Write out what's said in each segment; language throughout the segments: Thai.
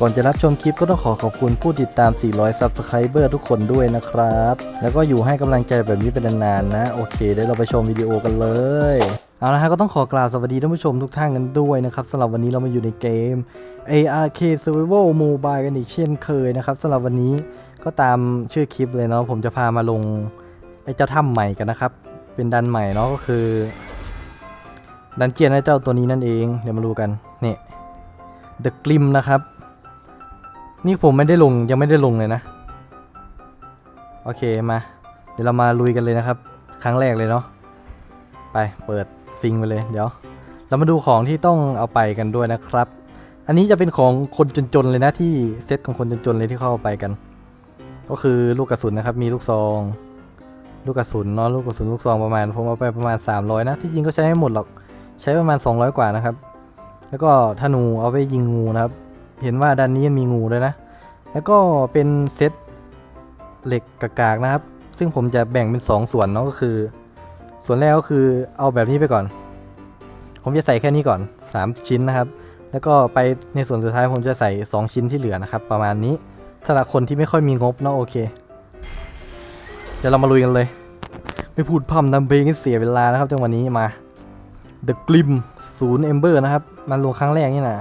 ก่อนจะรับชมคลิปก็ต้องขอขอบคุณผู้ติดตาม 400 Subscriber ทุกคนด้วยนะครับ แล้วก็อยู่ให้กำลังใจแบบนี้เป็นนานๆนะ โอเคเดี๋ยวเราไปชมวิดีโอกันเลยเอาละฮะก็ต้องขอกล่าวสวัสดีท่านผู้ชมทุกท่านกันด้วยนะครับสำหรับวันนี้เรามาอยู่ในเกม ARK Survival Mobile กันอีกเช่นเคยนะครับสำหรับวันนี้ก็ตามชื่อคลิปเลยเนาะผมจะพามาลงไอ้เจ้าถ้ำใหม่กันนะครับ เป็นดันใหม่เนาะก็คือ ดันเจียนไอ้เจ้าตัวนี้นั่นเอง เดี๋ยวมาดูกันนี่ The Glim นะครับ นี่ผมไม่ได้ลงยังไม่ได้ลงเลยนะ โอเคมา เดี๋ยวเรามาลุยกันเลยนะครับ ครั้งแรกเลยเนาะไปเปิดซิงไปเลยเดี๋ยว เรามาดูของที่ต้องเอาไปกันด้วยนะครับ อันนี้จะเป็นของคนจนๆเลยนะที่เซตของคนจนๆเลยที่เข้าไปกัน ก็คือลูกกระสุนนะครับ มีลูกซอง ลูกกระสุนเนาะลูกกระสุนลูกซองประมาณผมเอาไปประมาณ 300 นะ ที่จริงก็ใช้ไม่หมดหรอกใช้ประมาณ 200 กว่านะครับ แล้วก็ธนูเอาไปยิงงูนะครับ เห็นว่าด้านนี้ยังมีงูด้วยนะ แล้วก็เป็นเซตเหล็กกากๆนะครับ ซึ่งผมจะแบ่งเป็น 2 ส่วนเนาะก็คือ ส่วนแรกก็คือเอาแบบนี้ไปก่อน ผมจะใส่แค่นี้ก่อน 3 ชิ้นนะครับ แล้วก็ไปในส่วนสุดท้ายผมจะใส่ 2 ชิ้นที่เหลือนะครับ ประมาณนี้สำหรับคนที่ไม่ค่อยมีงบเนาะโอเคเดี๋ยวเรามาลุยกันเลย ไม่พูดพร่ำนำเพลงให้เสียเวลานะครับจังหวะนี้มา The Glim ศูนย์ Ember นะครับ มันลงครั้งแรกนี่นะ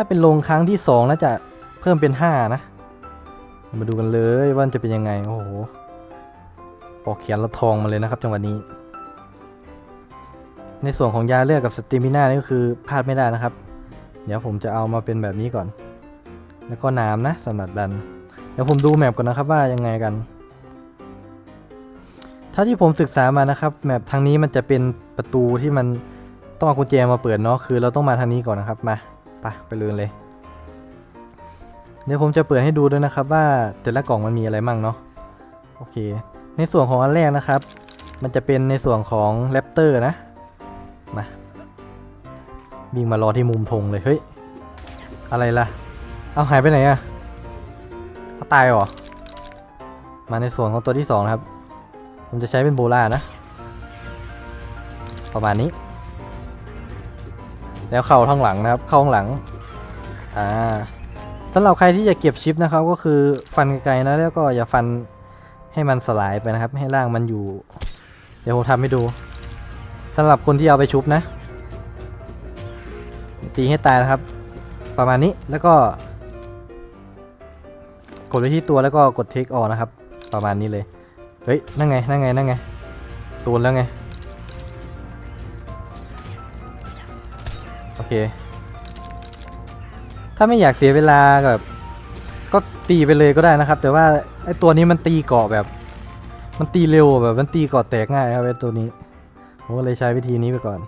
ถ้าเป็นลงครั้งที่2น่าจะเพิ่มเป็น5นะ มาดูกันเลยว่าจะเป็นยังไง โอ้โหปอกเขียนละทองมาเลยนะครับ จังหวะนี้ ในส่วนของยาเลือดกับสติมิน่านี่ก็คือพลาดไม่ได้นะครับ เดี๋ยวผมจะเอามาเป็นแบบนี้ก่อน แล้วก็น้ำนะสำหรับดัน เดี๋ยวผมดูแมปก่อนนะครับว่ายังไงกันเท่าที่ผมศึกษามานะครับแมปทางนี้มันจะเป็นประตูที่มันต้องเอากุญแจมาเปิดเนาะคือเราต้องมาทางนี้ก่อนนะครับมา ไปไปเลยเลย เดี๋ยวผมจะเปิดให้ดูด้วยนะครับว่าแต่ละกล่องมันมีอะไรมั่งเนาะโอเค ในส่วนของอันแรกนะครับ มันจะเป็นในส่วนของแรปเตอร์นะมาวิ่งมารอที่มุมธงเลยเฮ้ยอะไรล่ะ เอาหายไปไหนอะเขาตายเหรอ มาในส่วนของตัวที่สองนะครับ ผมจะใช้เป็นโบรานะ ประมาณนี้ แล้วเข้าท้างหลังนะครับ เข้าข้างหลัง อ่าสำหรับใครที่จะเก็บชิปนะครับ ก็คือฟันไกลๆนะแล้วก็อย่าฟันให้มันสลายไปนะครับ ให้ร่างมันอยู่ เดี๋ยวผมทำให้ดูสำหรับคนที่เอาไปชุบนะ ตีให้ตายนะครับ ประมาณนี้แล้วก็ กดไปที่ตัวแล้วก็กดเทคออนะครับ ประมาณนี้เลย เฮ้ย นั่งไง นั่งไง นั่งไง ตูนแล้วไง เค ถ้าไม่อยากเสียเวลาแบบก็ตีไปเลยก็ได้นะครับ แต่ว่าไอ้ตัวนี้มันตีเกาะแบบ มันตีเร็วแบบมันตีเกาะแตกง่ายครับไอ้ตัวนี้ผมก็เลยใช้วิธีนี้ไปก่อน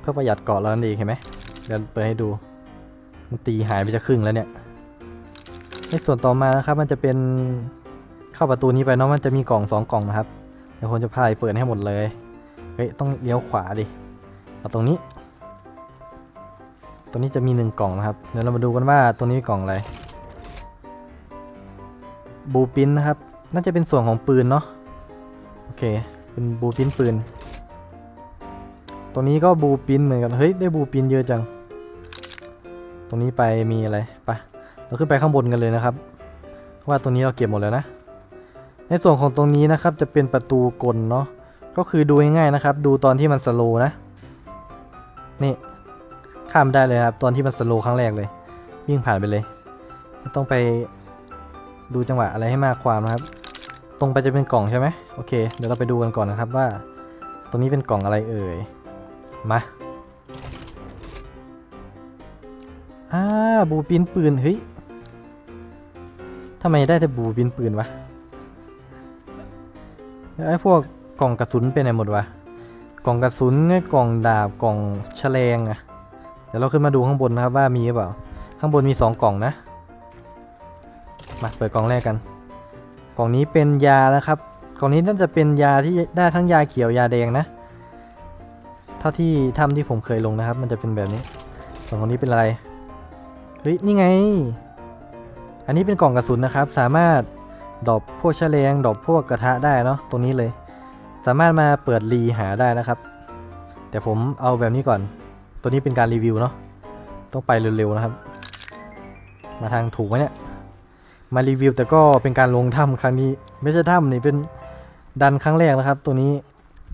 เพื่อประหยัดเกาะแล้วนั่นเองเห็นไหมเดี๋ยวเปิดให้ดู มันตีหายไปจะครึ่งแล้วเนี่ยในส่วนต่อมานะครับ มันจะเป็นเข้าประตูนี้ไปเนาะมันจะมีกล่องสองกล่องนะครับเดี๋ยวผมจะพาไปเปิดให้หมดเลยเฮ้ยต้องเลี้ยวขวาดิเอาตรงนี้ ตัวนี้จะมีหนึ่งกล่องนะครับ เดี๋ยวเรามาดูกันว่าตัวนี้มีกล่องอะไร บูปินนะครับ น่าจะเป็นส่วนของปืนเนาะ โอเค เป็นบูปินปืน ตัวนี้ก็บูปินเหมือนกัน เฮ้ย ได้บูปินเยอะจัง ตรงนี้ไปมีอะไรไปะเราขึ้นไปข้างบนกันเลยนะครับ ว่าตรงนี้เราเก็บหมดแล้วนะ ในส่วนของตรงนี้นะครับจะเป็นประตูกลเนาะ ก็คือดูง่ายๆนะครับ ดูตอนที่มันสโลนะ นี่ ข้ามได้เลยครับตอนที่มันสโลครั้งแรกเลย วิ่งผ่านไปเลยไม่ต้องไปดูจังหวะอะไรให้มากความนะครับ ตรงไปจะเป็นกล่องใช่ไหมโอเค เดี๋ยวเราไปดูกันก่อนนะครับว่า ตรงนี้เป็นกล่องอะไรเอ่ยมาอ่าบูปินปืนเฮ้ยทำไมได้แต่บูปินปืนวะไอ้พวกกล่องกระสุนเป็นไหนหมดวะกล่องกระสุนกล่องดาบกล่องแฉลงอะ เดี๋ยวเราขึ้นมาดูข้างบนนะครับว่ามีหรือเปล่า ข้างบนมี 2 กล่องนะ มาเปิดกล่องแรกกัน กล่องนี้เป็นยานะครับ กล่องนี้น่าจะเป็นยาที่ได้ทั้งยาเขียวยาแดงนะ เท่าที่ทำที่ผมเคยลงนะครับ มันจะเป็นแบบนี้ ส่วนของนี้เป็นอะไร เฮ้ยนี่ไง อันนี้เป็นกล่องกระสุนนะครับ สามารถดอปพวกแฉลงดอปพวกกระทะได้เนาะ ตรงนี้เลย สามารถมาเปิดรีหาได้นะครับ แต่ผมเอาแบบนี้ก่อน ตัวนี้เป็นการรีวิวเนาะต้องไปเร็วๆนะครับ มาทางถูกไหมเนี่ยมารีวิวแต่ก็เป็นการลงถ้ำครั้งนี้ ไม่ใช่ถ้ำนี่เป็นดันครั้งแรกนะครับ ตัวนี้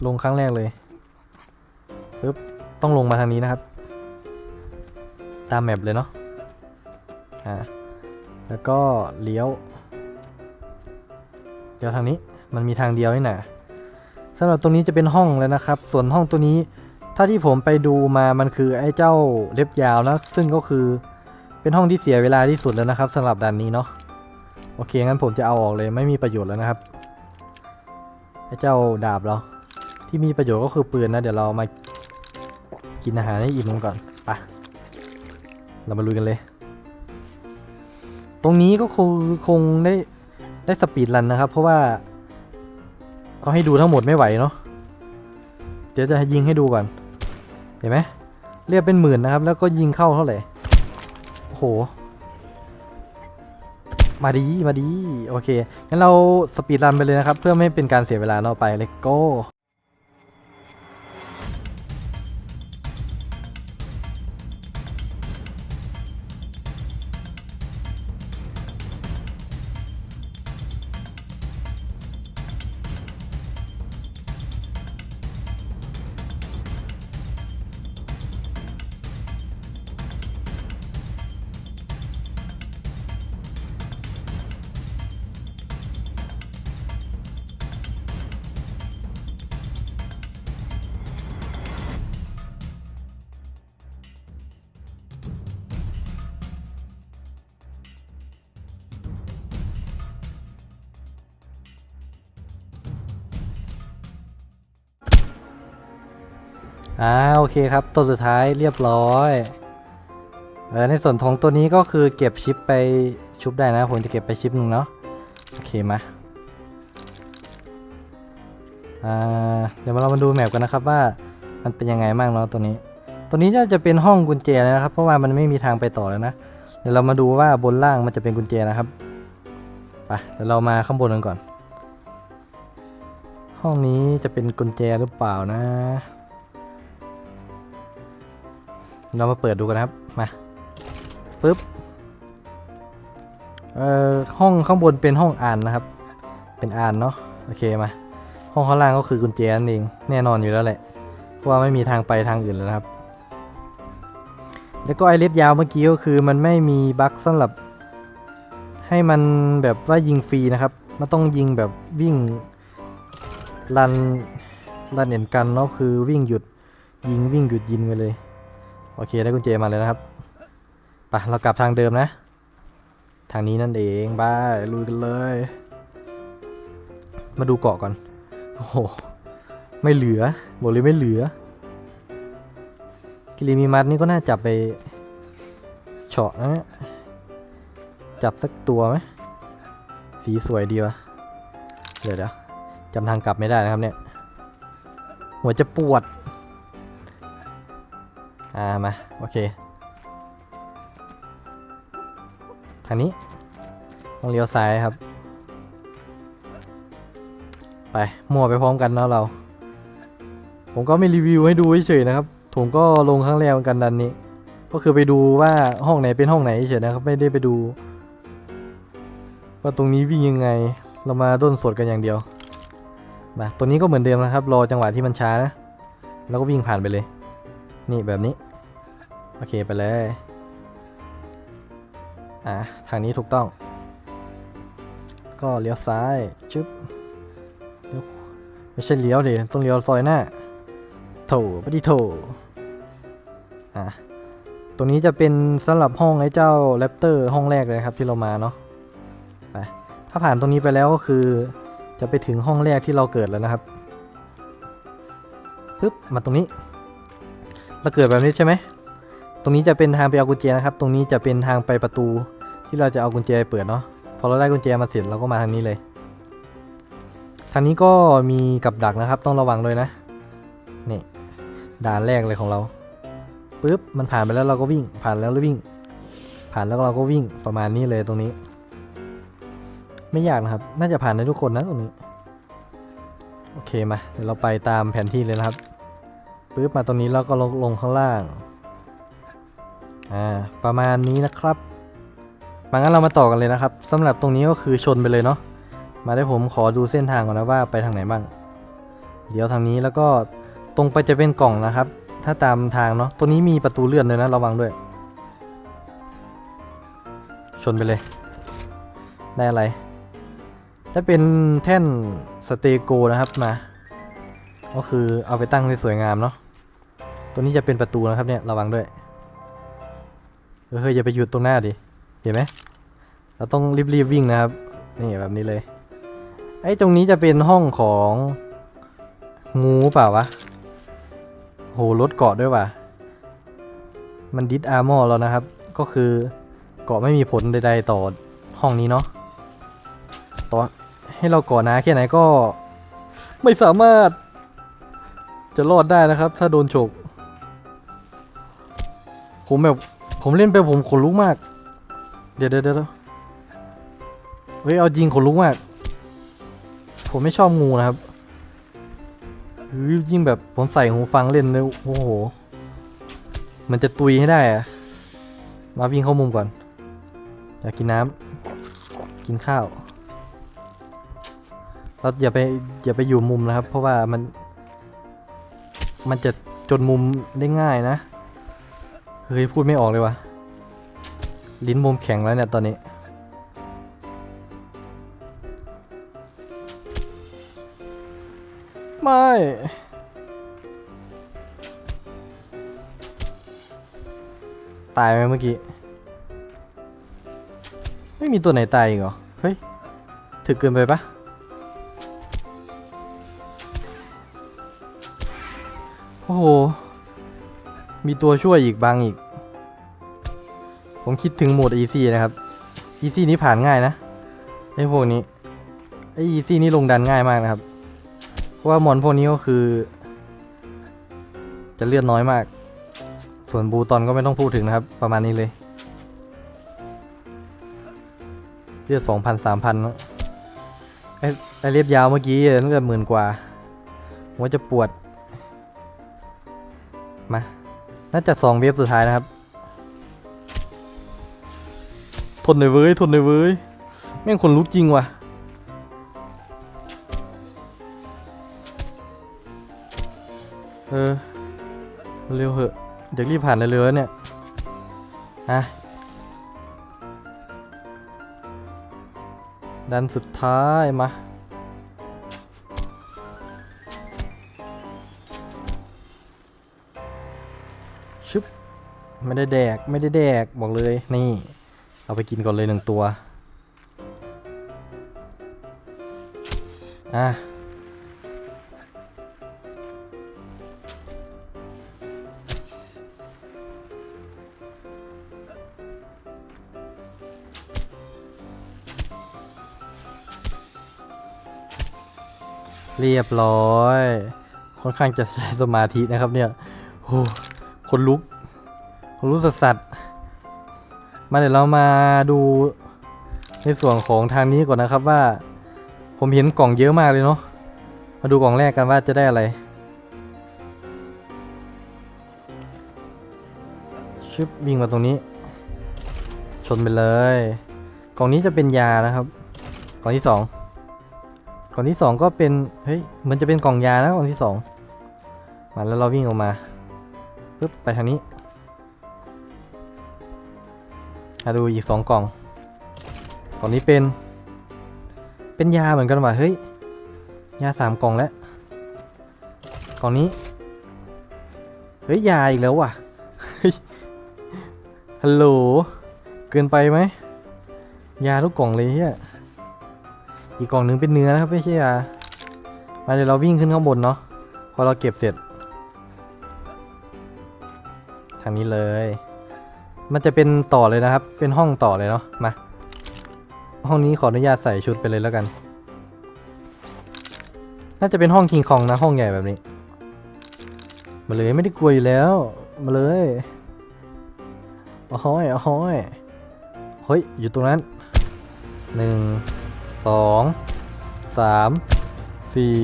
ลงครั้งแรกเลยปึ๊บต้องลงมาทางนี้นะครับ ตามแมปเลยเนาะอ่าแล้วก็เลี้ยวเลี้ยวทางนี้มันมีทางเดียวนี่นะสำหรับตรงนี้จะเป็นห้องแล้วนะครับ ส่วนห้องตัวนี้ ถ้าที่ผมไปดูมามันคือไอ้เจ้าเล็บยาวนะ ซึ่งก็คือเป็นห้องที่เสียเวลาที่สุดแล้วนะครับสำหรับด่านนี้เนาะโอเคงั้นผมจะเอาออกเลยไม่มีประโยชน์แล้วนะครับไอ้เจ้าดาบเราที่มีประโยชน์ก็คือปืนนะ เดี๋ยวเรามากินอาหารให้อิ่มกันก่อนไปเรามาลุยกันเลย ตรงนี้ก็คงคงได้ได้สปีดรันนะครับ เพราะว่าเขาให้ดูทั้งหมดไม่ไหวเนาะเดี๋ยวจะยิงให้ดูก่อน ห็นไหมเรียบเป็นหมื่นนะครับ แล้วก็ยิงเข้าเท่าไหร่โอ้โห มาดีมาดี โอเค งั้นเราสปีดรันไปเลยนะครับ เพื่อไม่ให้เป็นการเสียเวลาเราไปเลโก้ อ่าโอเคครับ ตัวสุดท้ายเรียบร้อยเออในส่วนของตัวนี้ก็คือเก็บชิปไปชุบได้นะ ผมจะเก็บไปชิปหนึ่งเนาะโอเคมาอ่าเดี๋ยวเรามาดูแมปกันนะครับว่ามันเป็นยังไงบ้างเนาะตัวนี้ ตัวนี้น่าจะเป็นห้องกุญแจนะครับ เพราะว่ามันไม่มีทางไปต่อแล้วนะเดี๋ยวเรามาดูว่าบนล่างมันจะเป็นกุญแจนะครับไปเดี๋ยวเรามาข้างบนกันก่อน ห้องนี้จะเป็นกุญแจหรือเปล่านะ เรามาเปิดดูกันนะครับ มาปึ๊บเอ่อห้องข้างบนเป็นห้องอ่านนะครับ เป็นอ่านเนาะโอเคมา ห้องข้างล่างก็คือกุญแจนั่นเองแน่นอนอยู่แล้วแหละเพราะว่าไม่มีทางไปทางอื่นแล้วนะครับ แล้วก็ไอเล็บยาวเมื่อกี้ก็คือมันไม่มีบั๊กสำหรับ ให้มันแบบว่ายิงฟรีนะครับ มันต้องยิงแบบวิ่งรันรันเห็นกันเนาะคือวิ่งหยุดยิงวิ่งหยุดยิงไปเลย โอเคได้กุญแจมาเลยนะครับไปเรากลับทางเดิมนะ ทางนี้นั่นเองบ้าลุยกันเลย มาดูเกาะก่อนโอ้โหไม่เหลือบอกเลยไม่เหลือ กิริมีมัดนี่ก็น่าจับไปเฉาะนะจับสักตัวไหมสีสวยดีวะเดี๋ยวเดี๋ยวจำทางกลับไม่ได้นะครับเนี่ย หัวจะปวด อ่ามา โอเค ทางนี้ ต้องเลี้ยวซ้ายครับ ไปมั่วไปพร้อมกันเนาะเรา ผมก็ไม่รีวิวให้ดูเฉยๆนะครับ ผมก็ลงครั้งแรกเหมือนกันดันนี้ ก็คือไปดูว่าห้องไหนเป็นห้องไหนเฉยๆนะครับ ไม่ได้ไปดู ว่าตรงนี้วิ่งยังไง เรามาด้นสดกันอย่างเดียวมาตัวนี้ก็เหมือนเดิมนะครับ รอจังหวะที่มันช้านะ แล้วก็วิ่งผ่านไปเลย นี่แบบนี้ โอเคไปเลย อะ ทางนี้ถูกต้อง ก็เลี้ยวซ้ายชึบเลี้ยวไม่ใช่เลี้ยวดิต้องเลี้ยวซอยหน้าโถปฏิโถอะตัวนี้จะเป็นสำหรับห้องไอ้เจ้าแรปเตอร์ห้องแรกเลยครับที่เรามาเนาะไปถ้าผ่านตรงนี้ไปแล้วก็คือ จะไปถึงห้องแรกที่เราเกิดแล้วนะครับปึ๊บมาตรงนี้ เราเกิดแบบนี้ใช่ไหม ตรงนี้จะเป็นทางไปเอากุญแจนะครับ ตรงนี้จะเป็นทางไปประตูที่เราจะเอากุญแจเปิดเนาะ พอเราได้กุญแจมาเสร็จเราก็มาทางนี้เลย ทางนี้ก็มีกับดักนะครับ ต้องระวังด้วยนะ นี่ด่านแรกเลยของเราปึ๊บมันผ่านไปแล้วเราก็วิ่ง ผ่านแล้วเราวิ่ง ผ่านแล้วเราก็วิ่งประมาณนี้เลยตรงนี้ ไม่ยากนะครับ น่าจะผ่านได้ทุกคนนะตรงนี้ โอเคมาเดี๋ยวเราไปตามแผนที่เลยนะครับปึ๊บมาตรงนี้แล้วก็ลงลงข้างล่าง อ่าประมาณนี้นะครับมางั้นเรามาต่อกันเลยนะครับสำหรับตรงนี้ก็คือชนไปเลยเนาะมาได้ผมขอดูเส้นทางก่อนนะว่าไปทางไหนบ้าง เดี๋ยวทางนี้แล้วก็ตรงไปจะเป็นกล่องนะครับ ถ้าตามทางเนาะตัวนี้มีประตูเลื่อนเลยนะระวังด้วย ชนไปเลย ได้อะไรจะเป็นแท่นสเตโกนะครับมา ก็คือเอาไปตั้งให้สวยงามเนาะตัวนี้จะเป็นประตูนะครับเนี่ยระวังด้วย เฮ้ยอย่าไปหยุดตรงหน้าดิ เห็นไหมเราต้องรีบๆวิ่งนะครับ นี่แบบนี้เลย ไอ้ตรงนี้จะเป็นห้องของงูเปล่าวะ โหรถเกาะด้วยว่ะ มันดิสอาร์มอร์แล้วนะครับ ก็คือเกาะไม่มีผลใดๆต่อห้องนี้เนาะ ต่อให้เราก่อหนาแค่ไหนก็ไม่สามารถจะรอดได้นะครับ ถ้าโดนฉกผมแบบ ผมเล่นไปผมขนลุกมาก เดี๋ยวเดี๋ยวเดี๋ยวเฮ้ยเอาจริงขนลุกมาก ผมไม่ชอบงูนะครับยยิ่งแบบผมใส่หูฟังเล่นเลยโอ้โห มันจะตุยให้ได้อะมาวิ่งเข้ามุมก่อน อยากกินน้ำกินข้าวเราอย่าไปอย่าไปอยู่มุมนะครับ เพราะว่ามัน มันจะจนมุมได้ง่ายนะ เฮ้ยพูดไม่ออกเลยวะลิ้นมุมแข็งแล้วเนี่ยตอนนี้ ไม่ ตายไหมเมื่อกี้ ไม่มีตัวไหนตายอีกเหรอ เฮ้ย ถึกเกินไปปะโอ้โห มีตัวช่วยอีกบางอีก ผมคิดถึงโหมด easy นะครับ easy นี้ผ่านง่ายนะไอ้พวกนี้ไอ้ easy นี่ลงดันง่ายมากนะครับ เพราะว่ามอนพวกนี้ก็คือ จะเลือดน้อยมาก ส่วนบูตอนก็ไม่ต้องพูดถึงนะครับ ประมาณนี้เลย เลือดสองพันสามพันไอ้ไอ้เรียบยาวเมื่อกี้เลือดหมื่นกว่าหัวจะปวด มา น่าจะสองเวฟสุดท้ายนะครับ ทนหน่อยเว้ย ทนหน่อยเว้ย แม่งคนลุกจริงว่ะ เออ เร็วเหอะ เดี๋ยวรีบผ่านเร็วๆเนี่ยอะดันสุดท้ายมา ไม่ได้แดกไม่ได้แดกบอกเลยนี่เอาไปกินก่อนเลยหนึ่งตัวอะเรียบร้อย ค่อนข้างจะใช้สมาธินะครับเนี่ยโอ้คนลุก คนลุกสัสสัสมาเดี๋ยวเรามาดูในส่วนของทางนี้ก่อนนะครับว่า ผมเห็นกล่องเยอะมากเลยเนาะมาดูกล่องแรกกันว่าจะได้อะไรชึบวิ่งมาตรงนี้ ชนไปเลย กล่องนี้จะเป็นยานะครับ กล่องที่สองกล่องที่สองก็เป็นเฮ้ยเหมันจะเป็นกล่องยานะกล่องที่สองมาแล้วเราวิ่งออกมาปึ๊บไปทางนี้ มาดูอีกสองกล่อง กล่องนี้เป็น เป็นยาเหมือนกันว่ะเฮ้ย ยาสามกล่องแล้ว กล่องนี้ เฮ้ย ยาอีกแล้วว่ะ ฮัลโหล เกินไปไหม ยาทุกกล่องเลยเฮียอีกกล่องหนึ่งเป็นเนื้อนะครับไม่ใช่ยา มาเดี๋ยวเราวิ่งขึ้นข้างบนเนาะ พอเราเก็บเสร็จ ทางนี้เลย มันจะเป็นต่อเลยนะครับ เป็นห้องต่อเลยเนาะ มา ห้องนี้ขออนุญาตใส่ชุดไปเลยแล้วกัน น่าจะเป็นห้องคิงคองนะ ห้องใหญ่แบบนี้ มาเลยไม่ได้กลัวอยู่แล้ว มาเลยโอ้ยโอ้ยเฮ้ย อยู่ตรงนั้นหนึ่งสองสามสี่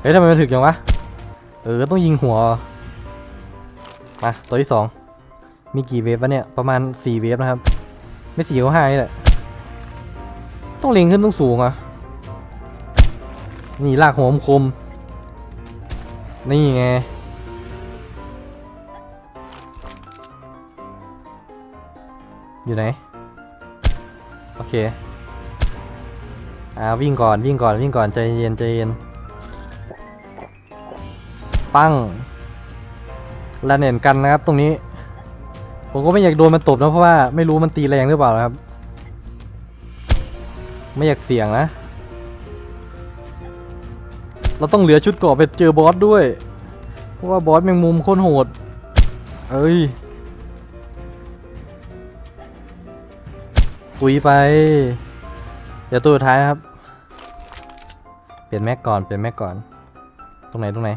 เฮ้ยทำไมมันถึกจังวะ เออ ต้องยิงหัว มา ตัวที่สอง มีกี่เวฟวะเนี่ย ประมาณ 4 เวฟนะครับ ไม่สี่ก็ห้านี่แหละ ต้องเล็งขึ้นต้องสูงอะ นี่ลากหัวคม นี่ไง อยู่ไหน โอเค อ่าวิ่งก่อนวิ่งก่อนวิ่งก่อนใจเย็นใจเย็น ปั้งและเน่นกันนะครับตรงนี้ ผมก็ไม่อยากโดนมันตบนะเพราะว่าไม่รู้มันตีแรงหรือเปล่าครับ ไม่อยากเสี่ยงนะ เราต้องเหลือชุดเกราะไปเจอบอสด้วย เพราะว่าบอสแมงมุมโคตรโหด เอ้ย ตุยไป เดี๋ยวตัวสุดท้ายนะครับ เปลี่ยนแม็กก่อน เปลี่ยนแม็กก่อน ตรงไหนตรงไหน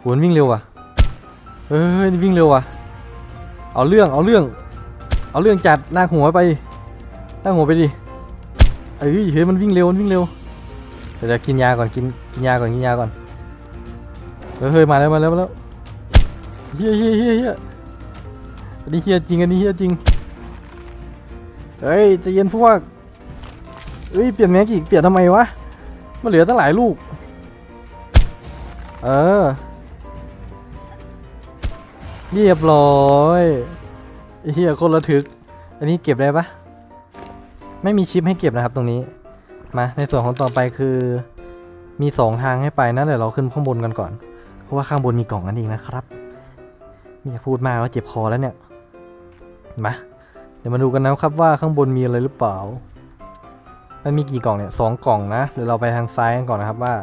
หมันวิ่งเร็วว่ะเฮ้ยวิ่งเร็วว่ะ เอาเรื่องเอาเรื่อง เอาเรื่องจัดลากหัวไปลากหัวไปดิเอ้ยเฮ้ยมันวิ่งเร็วมันวิ่งเร็วเดี๋ยวกินยาก่อนกินกินยาก่อนกินยาก่อนเฮ้ยมาแล้วมาแล้วมาแล้วเฮียเฮียเฮียเฮียอันนี้เฮียจริงอันนี้เฮียจริงเฮ้ยจะเย็นพวกเอ้ยเปลี่ยนแม็กอีกเปลี่ยนทำไมวะมันเหลือตั้งหลายลูก เออ เรียบร้อยไอเฮียคนระทึก อันนี้เก็บได้ปะไม่มีชิปให้เก็บนะครับตรงนี้ มาในส่วนของต่อไปคือ มีสองทางให้ไปนะเดี๋ยวเราขึ้นข้างบนกันก่อน เพราะว่าข้างบนมีกล่องนั่นเองนะครับไม่อยากพูดมากแล้วเจ็บคอแล้วเนี่ยมาเดี๋ยวมาดูกันนะครับว่าข้างบนมีอะไรหรือเปล่า มันมีกี่กล่องเนี่ยสองกล่องนะเดี๋ยวเราไปทางซ้ายกันก่อนนะครับว่า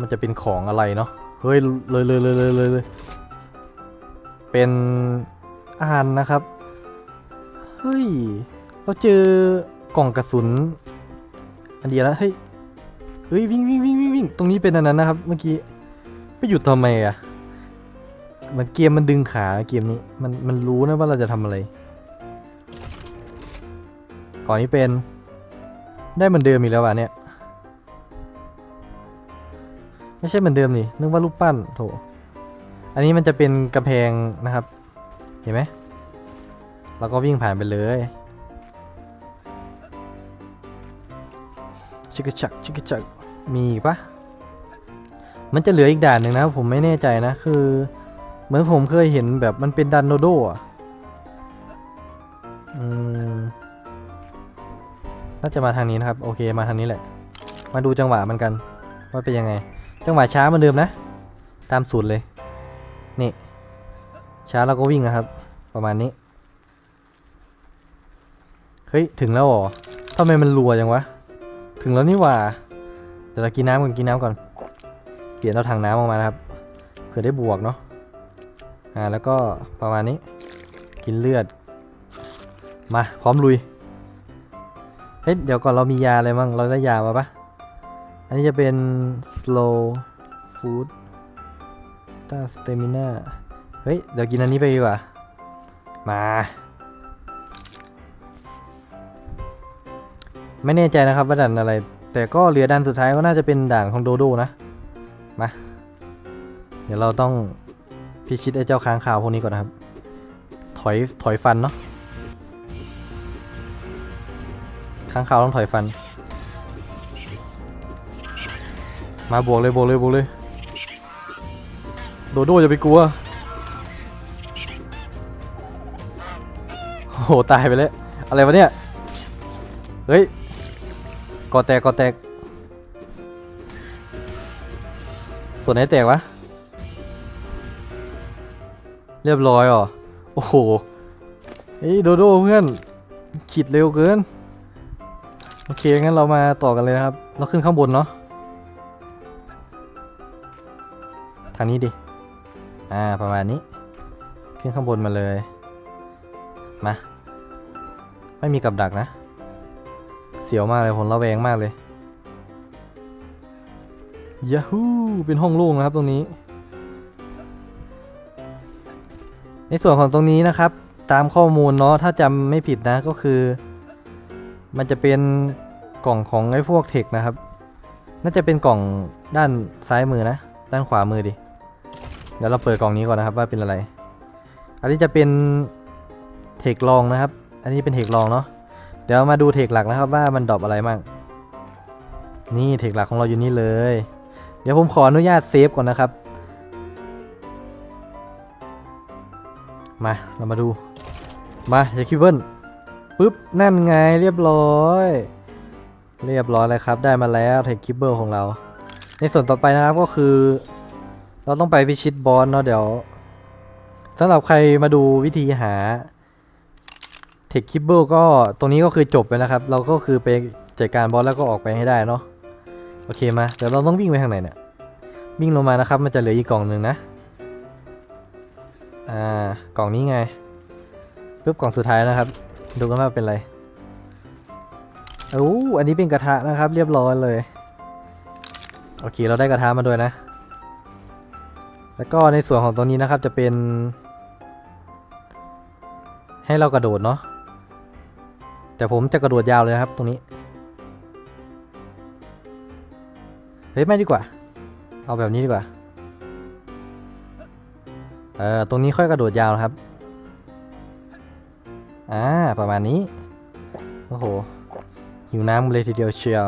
มันจะเป็นของอะไรเนาะเฮ้ยเลยเลยเลยเลยเลย เป็นอาหารนะครับ เฮ้ย เราเจอกล่องกระสุน อันเดียวแล้วเฮ้ยเฮ้ยวิ่งวิ่งวิ่งวิ่งวิ่งตรงนี้เป็นอันนั้นนะครับ เมื่อกี้ไปหยุดทำไมอะมันเกมมันดึงขาเกมนี้มันมันรู้นะว่าเราจะทำอะไร ก่อนนี้เป็น ได้เหมือนเดิมอีกแล้ววะเนี่ย ไม่ใช่เหมือนเดิมนี่นึกว่ารูปปั้นโถ อันนี้มันจะเป็นกระแพงนะครับ เห็นไหมเราก็วิ่งผ่านไปเลยชิกชักชิกชักมีอีกปะมันจะเหลืออีกด่านหนึ่งนะผมไม่แน่ใจนะคือ เหมือนผมเคยเห็นแบบมันเป็นดันโดโดอะอืมน่าจะมาทางนี้นะครับ โอเคมาทางนี้แหละ มาดูจังหวะมันกันว่าเป็นยังไง จังหวะช้าเหมือนเดิมนะ ตามสูตรเลย นี่ ช้าเราก็วิ่งนะครับ ประมาณนี้ เฮ้ย ถึงแล้วเหรอทำไมมันรัวจังวะ ถึงแล้วนี่หว่า เดี๋ยวเรากินน้ำก่อนกินน้ำก่อน เปลี่ยนเอาถังน้ำออกมานะครับ เผื่อได้บวกเนาะ อ่า แล้วก็ประมาณนี้ กินเลือด มา พร้อมลุย เฮ้ย เดี๋ยวก่อนเรามียาอะไรมั่งเราได้ยามาปะอันนี้จะเป็น slow food ตา stamina เฮ้ย เดี๋ยวกินอันนี้ไปดีกว่า มา ไม่แน่ใจนะครับว่าด่านอะไร แต่ก็เหลือด่านสุดท้ายก็น่าจะเป็นด่านของโดโดนะ มา เดี๋ยวเราต้องพิชิตไอ้เจ้าค้างคาวพวกนี้ก่อนนะครับ ถอย ถอยฟันเนาะ ค้างคาวต้องถอยฟัน มาบวกเลยบวกเลยบวกเลย โดโดอย่าไปกลัว โอ้โห ตายไปแล้ว อะไรวะเนี่ย เฮ้ยกอแตกกอแตก ส่วนไหนแตกวะ เรียบร้อยอ่อโอ้โหเฮ้ยโดโดเพื่อนขีดเร็วเกิน โอเค งั้นเรามาต่อกันเลยนะครับ เราขึ้นข้างบนเนาะทางนี้ดิ อ่าประมาณนี้ ขึ้นข้างบนมาเลย มา ไม่มีกับดักนะ เสียวมากเลยผมระแวงมากเลยยาฮูเป็นห้องโล่งนะครับตรงนี้ ในส่วนของตรงนี้นะครับ ตามข้อมูลเนาะถ้าจำไม่ผิดนะก็คือ มันจะเป็นกล่องของไอ้พวกเทคนะครับ น่าจะเป็นกล่องด้านซ้ายมือนะ ด้านขวามือดิ เดี๋ยวเราเปิดกล่องนี้ก่อนนะครับว่าเป็นอะไร อันนี้จะเป็นเทคลองนะครับ อันนี้เป็นเทคลองเนาะ เดี๋ยวมาดูเทคหลักนะครับว่ามันดรอปอะไรมั่งนี่เทคหลักของเราอยู่นี่เลย เดี๋ยวผมขออนุญาตเซฟก่อนนะครับ มาเรามาดู มาอย่าคิดเบิ้ลปุ๊บนั่นไงเรียบร้อย เรียบร้อยเลยครับได้มาแล้วเทคคิปเบิลของเรา ในส่วนต่อไปนะครับก็คือ เราต้องไปพิชิตบอสเนาะเดี๋ยวสำหรับใครมาดูวิธีหาเทคคิปเบิลก็ตรงนี้ก็คือจบไปนะครับ เราก็คือไปจัดการบอสแล้วก็ออกไปให้ได้เนาะโอเคมาเดี๋ยวเราต้องวิ่งไปทางไหนเนี่ยวิ่งลงมานะครับ มันจะเหลืออีกกล่องหนึ่งนะอ่ากล่องนี้ไงปุ๊บกล่องสุดท้ายนะครับ ดูกันว่าเป็นอะไรโอ้อันนี้เป็นกระทะนะครับ เรียบร้อยเลย โอเค เราได้กระทะมาด้วยนะ แล้วก็ในส่วนของตัวนี้นะครับจะเป็น ให้เรากระโดดเนาะแต่ผมจะกระโดดยาวเลยนะครับตรงนี้ เฮ้ยไม่ดีกว่า เอาแบบนี้ดีกว่า เออตรงนี้ค่อยกระโดดยาวนะครับ อ่าประมาณนี้ โอ้โห หิวน้ำเลยทีเดียวเชียว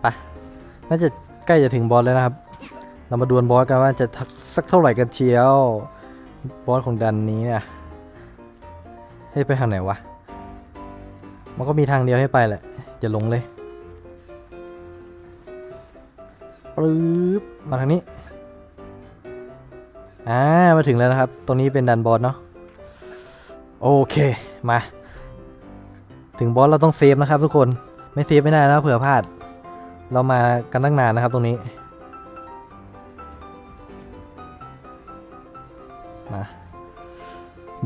ไป น่าจะใกล้จะถึงบอสแล้วนะครับ เรามาดวลบอสกันว่าจะทักสักเท่าไหร่กันเชียว บอสของดันนี้เนี่ยให้ไปทางไหนวะ มันก็มีทางเดียวให้ไปแหละอย่าหลงเลยปึ๊บมาทางนี้ อ่า มาถึงแล้วนะครับ ตรงนี้เป็นดันบอสเนาะ โอเค มา ถึงบอสเราต้องเซฟนะครับทุกคน ไม่เซฟไม่ได้นะเผื่อพลาด เรามากันตั้งนานนะครับตรงนี้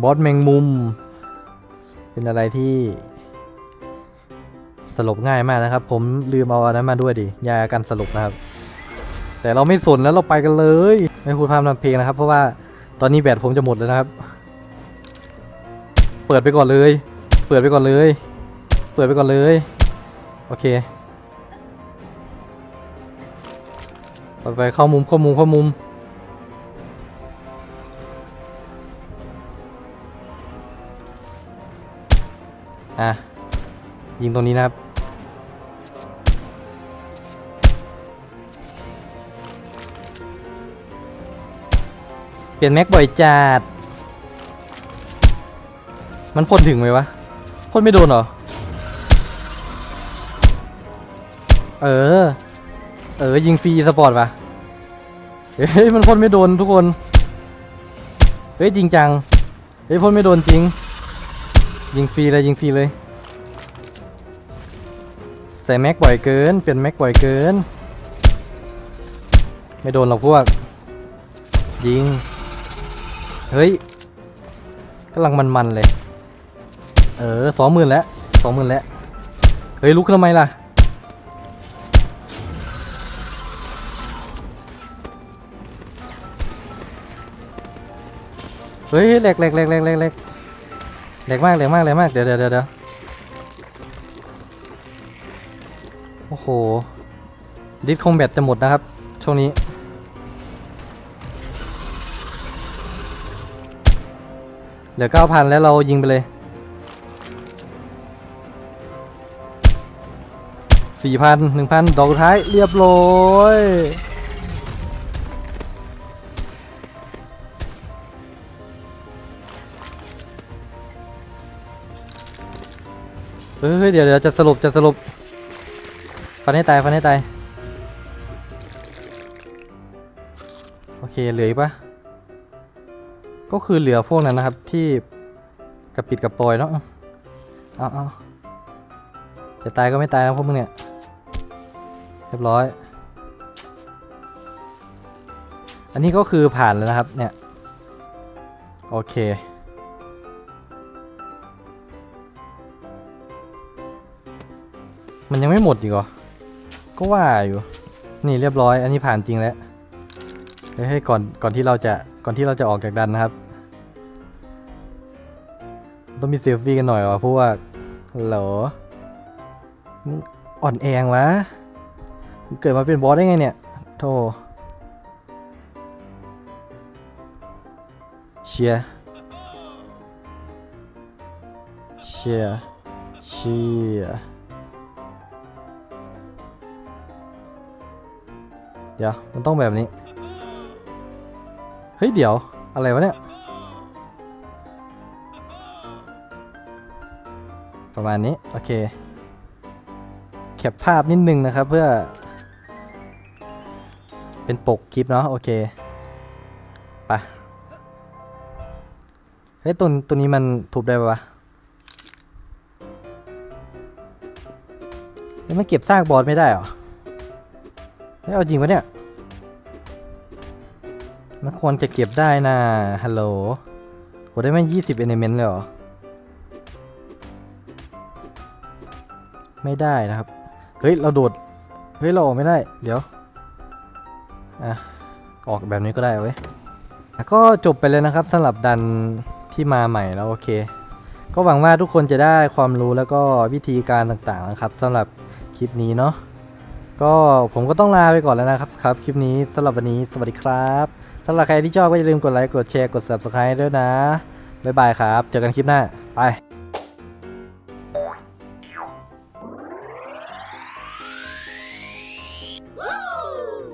บอสแมงมุม เป็นอะไรที่ สลบง่ายมากนะครับ ผมลืมเอาอันนั้นมาด้วยดิยากันสลบนะครับ แต่เราไม่สนแล้วเราไปกันเลย ไม่พูดพร่ำทำเพลงนะครับ เพราะว่าตอนนี้แบตผมจะหมดแล้วนะครับ เปิดไปก่อนเลย เปิดไปก่อนเลย เปิดไปก่อนเลย โอเคไปไปเข้ามุมเข้ามุมเข้ามุม อะ ยิงตรงนี้นะครับ เปลี่ยนแม็กบ่อยจัดมันพ่นถึงไหมวะพ่นไม่โดนเหรอ เออ เออ ยิงฟรีสปอร์ตปะเฮ้ย มันพ่นไม่โดนทุกคน เฮ้ย จริงจัง เฮ้ยพ่นไม่โดนจริง ยิงฟรีเลยยิงฟรีเลยใส่แม็กบ่อยเกิน เปลี่ยนแม็กบ่อยเกิน ไม่โดนหรอกพวก ยิง เฮ้ยกำลังมันๆเลย เออสองหมื่นแล้วสองหมื่นแล้ว เฮ้ยลุกขึ้นทำไมล่ะเฮ้ยแหลกแหลกแหลกแหลกแหลก แหลกแหลกมากแหลกมากแหลกมากเดี๋ยวเดี๋ยวเดี๋ยวเดี๋ยวโอ้โห ดิสคอมแบตจะหมดนะครับ ช่วงนี้ เหลือเก้าพันแล้วเรายิงไปเลยสี่พันหนึ่งพันดอกท้ายเรียบร้อย เฮ้ยเดี๋ยวเดี๋ยวจะสรุปจะสรุปฟันให้ตายฟันให้ตาย โอเคเหลืออีกปะก็คือเหลือพวกนั้นนะครับที่กระปิดกระปอยเนาะเอาเอาจะตายก็ไม่ตายนะพวกมึงเนี่ย เรียบร้อย อันนี้ก็คือผ่านแล้วนะครับเนี่ย โอเค มันยังไม่หมดอีกเหรอ ก็ว่าอยู่ นี่เรียบร้อย อันนี้ผ่านจริงแล้วเฮ้ยให้ก่อนก่อนที่เราจะก่อนที่เราจะออกจากดันนะครับ ต้องมีเซลฟี่กันหน่อยวะพวกเหรออ่อนแองวะเกิดมาเป็นบอสได้ไงเนี่ยโธ่เชียเชียเชีย เดี๋ยว มันต้องแบบนี้ เฮ้ย เดี๋ยว อะไรวะเนี่ย ประมาณนี้ โอเค แคปภาพนิดนึงนะครับเพื่อ เป็นปกคลิปเนาะ โอเค ไป เฮ้ย ตัวตัวนี้มันทุบได้ปะวะเฮ้ยมันเก็บซากบอสไม่ได้เหรอ ฮ้ยเอาจริงปะเนี่ย มันควรจะเก็บได้นะฮัลโหลโหได้ไม่ยี่สิบเอเนเมนต์เลยเหรอ ไม่ได้นะครับ เฮ้ย เราโดด เฮ้ย เราออกไม่ได้ เดี๋ยว อะ ออกแบบนี้ก็ได้เว้ยก็จบไปเลยนะครับสำหรับดันที่มาใหม่แล้วโอเค ก็หวังว่าทุกคนจะได้ความรู้แล้วก็วิธีการต่างๆนะครับสำหรับคลิปนี้เนาะ ก็ผมก็ต้องลาไปก่อนแล้วนะครับครับ คลิปนี้สำหรับวันนี้สวัสดีครับสำหรับใครที่ชอบก็อย่าลืมกดไลค์กดแชร์กด subscribe ด้วยนะบ๊ายบายครับ เจอกันคลิปหน้า ไป